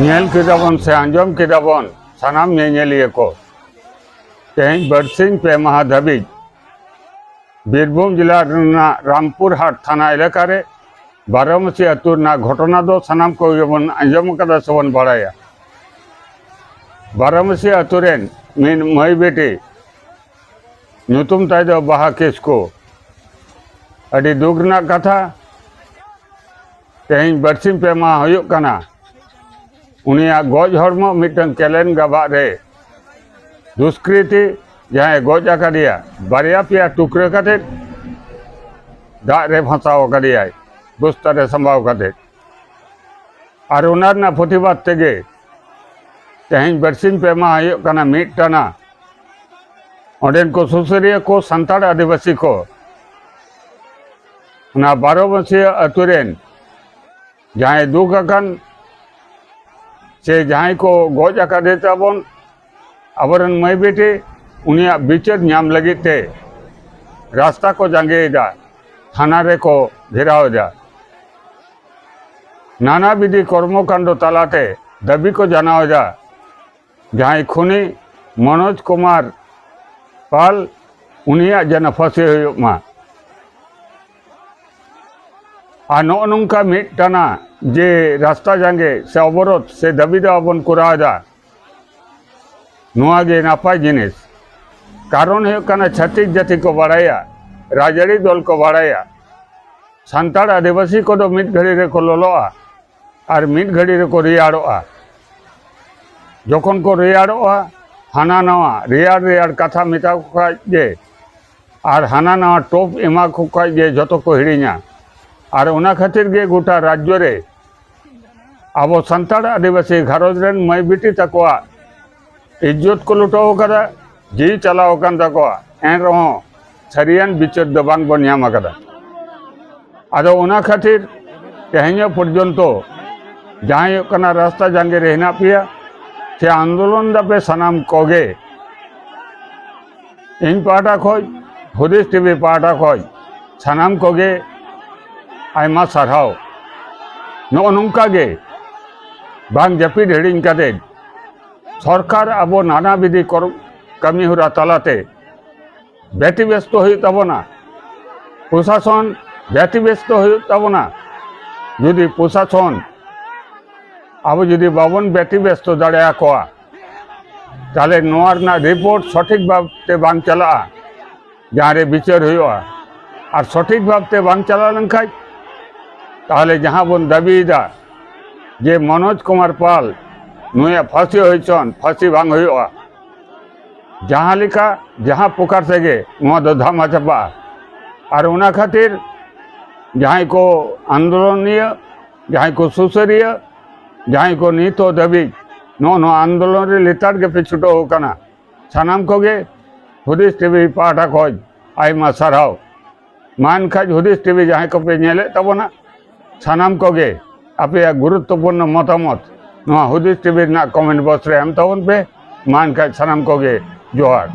ᱧᱮᱞ ᱠᱮᱫᱟᱵᱚᱱ ᱥᱮ ᱟᱸᱡᱚᱢ ᱠᱮᱫᱟᱵᱚᱱ ᱥᱟᱱᱟᱢ ᱧᱮᱧᱮᱞᱤᱭᱟᱹ ᱠᱚ ᱛᱮᱦᱮᱧ ᱵᱟᱨᱥᱤᱧ ᱯᱮ ᱢᱟᱦᱟ ᱫᱷᱟᱹᱵᱤᱡ ᱵᱤᱨᱵᱷᱩᱢ ᱡᱮᱞᱟ ᱨᱮᱱᱟᱜ ᱨᱟᱢᱯᱩᱨ ᱦᱟᱴ ᱛᱷᱟᱱᱟ ᱮᱞᱟᱠᱟᱨᱮ ᱵᱟᱨᱚᱢᱟᱥᱤ ᱟᱹᱛᱩ ᱨᱮᱱᱟᱜ ᱜᱷᱚᱴᱚᱱᱟ ᱫᱚ ᱥᱟᱱᱟᱢ ᱠᱚᱜᱮ ᱵᱚᱱ ᱟᱸᱡᱚᱢ ᱟᱠᱟᱫᱟ ᱥᱮᱵᱚᱱ ᱵᱟᱲᱟᱭᱟ ᱵᱟᱨᱚᱢᱟᱥᱤ ᱟᱹᱛᱩ ᱨᱮᱱ ᱢᱤᱫ ᱢᱟᱹᱭ ᱵᱮᱴᱤ ᱧᱩᱛᱩᱢ ᱛᱟᱭ ᱫᱚ ᱵᱟᱦᱟ ᱠᱤᱥᱠᱩ ᱟᱹᱰᱤ ᱫᱩᱠ ᱨᱮᱱᱟᱜ ᱠᱟᱛᱷᱟ ᱛᱮᱦᱮᱧ ᱵᱟᱨᱥᱤᱧ ᱯᱮ ᱢᱟᱦᱟ ᱦᱩᱭᱩᱜ ᱠᱟᱱᱟ उनिया गोधर्म मिटन केलेन गबारे दुष्कृति जहाँ गज करिया बारे पे टुकड़े करे दारे फंसाओ करिया बुस्तरे संभाव करे और उन्हें पुथीपात तेगे तेज बरसिन पेमा हेना मिटना अडन को सूसरिया को संताल आदिवासी को। बारो बसिया अतुरेन। जहाँ दुख अकान से जहाँ को गज अकाबन अब मई बेटी उन विचर नाम लगे रास्ता को जांगे थाना रे को घेराव नाना विधि कर्मकांड तलाते, दबी को जानाव जहाँ खुनी, मनोज कुमार पाल उन जाना फसे हुई नौ नौका যে রাস্তা জাঙ্গে, সে অবরোধ, সে দাবি দাবন করা দা নোয়াগে নাপাই জিনিস। কারণ হেকানা ছাতিক জাতি কো বাড়াইয়া, রাজারি দল কো বাড়াইয়া। সান্তাড় আদিবাসী কদো মিট ঘড়ি রে কো ললোয়া আর মিট ঘড়ি রে কো রিয়াড়োয়া যখন কো রিয়াড়োয়া হানা নাওয়া, রিয়াড় রিয়াড় কথা মেতা খাই যে আর হানা নাওয়া টোপ এমা খাই যে যত কো হিড়িয়া আর ওনা খাতির গে গোটা রাজ্য রে ᱟᱵᱚ ᱥᱟᱱᱛᱟᱲ ᱟᱹᱫᱤᱵᱟᱹᱥᱤ ᱜᱷᱟᱨᱚᱸᱡᱽ ᱨᱮᱱ ᱢᱟᱹᱭ ᱵᱤᱴᱤ ᱛᱟᱠᱚᱣᱟᱜ ᱤᱡᱽᱡᱚᱛ ᱠᱚ ᱞᱩᱴᱟᱹᱣ ᱟᱠᱟᱫᱟ ᱡᱤᱣᱤ ᱪᱟᱞᱟᱣ ᱟᱠᱟᱱ ᱛᱟᱠᱚᱣᱟ ᱮᱱ ᱨᱮᱦᱚᱸ ᱥᱟᱹᱨᱤᱭᱟᱱ ᱵᱤᱪᱟᱹᱨ ᱫᱚ ᱵᱟᱝᱵᱚᱱ ᱧᱟᱢ ᱟᱠᱟᱫᱟ ᱟᱫᱚ ᱚᱱᱟ ᱠᱷᱟᱹᱛᱤᱨ ᱛᱮᱦᱮᱧ ᱯᱚᱨᱡᱚᱱᱛᱚ ᱡᱟᱦᱟᱸ ᱦᱩᱭᱩᱜ ᱠᱟᱱᱟ ᱨᱟᱥᱛᱟ ᱡᱟᱸᱜᱮ ᱨᱮ ᱦᱮᱱᱟᱜ ᱯᱮᱭᱟ ᱥᱮ ᱟᱱᱫᱳᱞᱚᱱ ᱫᱟᱯᱮ ᱥᱟᱱᱟᱢ ᱠᱚᱜᱮ ᱤᱧ ᱯᱟᱦᱴᱟ ᱠᱷᱚᱡ ᱦᱩᱫᱤᱥ ᱴᱤᱵᱷᱤ ᱯᱟᱦᱴᱟ ᱠᱷᱚᱡ ᱥᱟᱱᱟᱢ ᱠᱚᱜᱮ ᱟᱭᱢᱟ ᱥᱟᱨᱦᱟᱣ ᱱᱚᱜᱼᱚ ᱱᱚᱝᱠᱟ ᱜᱮ ᱵᱟᱝ ᱡᱟᱹᱯᱤᱫ ᱦᱤᱲᱤᱧ ᱠᱟᱛᱮᱫ ᱥᱚᱨᱠᱟᱨ ᱟᱵᱚ ᱱᱟᱱᱟᱵᱤᱫᱷᱤ তালাতে ব্যতিব্যস্ত হয়ে তাব না। প্রশাসন ব্যতিব্যস্ত হয়ে তাব না। যদি প্রশাসন আবু যদি বাবন ব্যতিব্যস্ত দাঁড়া কোয়া, তাহলে নোয়ার না রিপোর্ট সঠিক ভাবতে বাং চালা। যাহারে বিচার হইয়া আর সঠিক ভাবতে বাং চালা লেনখাই তাহলে যাহা বোন দাবি দা যে মনোজ কুমার পাল নুয়ে ফাঁসি হয়েছন ফাঁসি ভাঙ হইয়া। যাহা লেখা, যাহা প্রকার থেকে নুয়া দো ধামা চাপা আর ওনা খাতির যাহাই কো আন্দোলনীয়, যাহাই কো সুসরীয়, যাহাই কো নিত দাবি, নো নো আন্দোলন রে লেতার গে পে ছুটো হো কানা সানাম কোগে হুদিস টিভি পাঠা খোঁজ আইমা সারাও। মান খাজ হুদিস টিভি যাহাই কো পে নেলে তবনা সানাম কোগে આપી આ ગુરુત્વપૂર્ણ મતામત હુદીસ ટીવી ના કોમેન્ટ બોક્સ રહે એમ તો પે માન કાંઈ સલામ કોગે જોહાર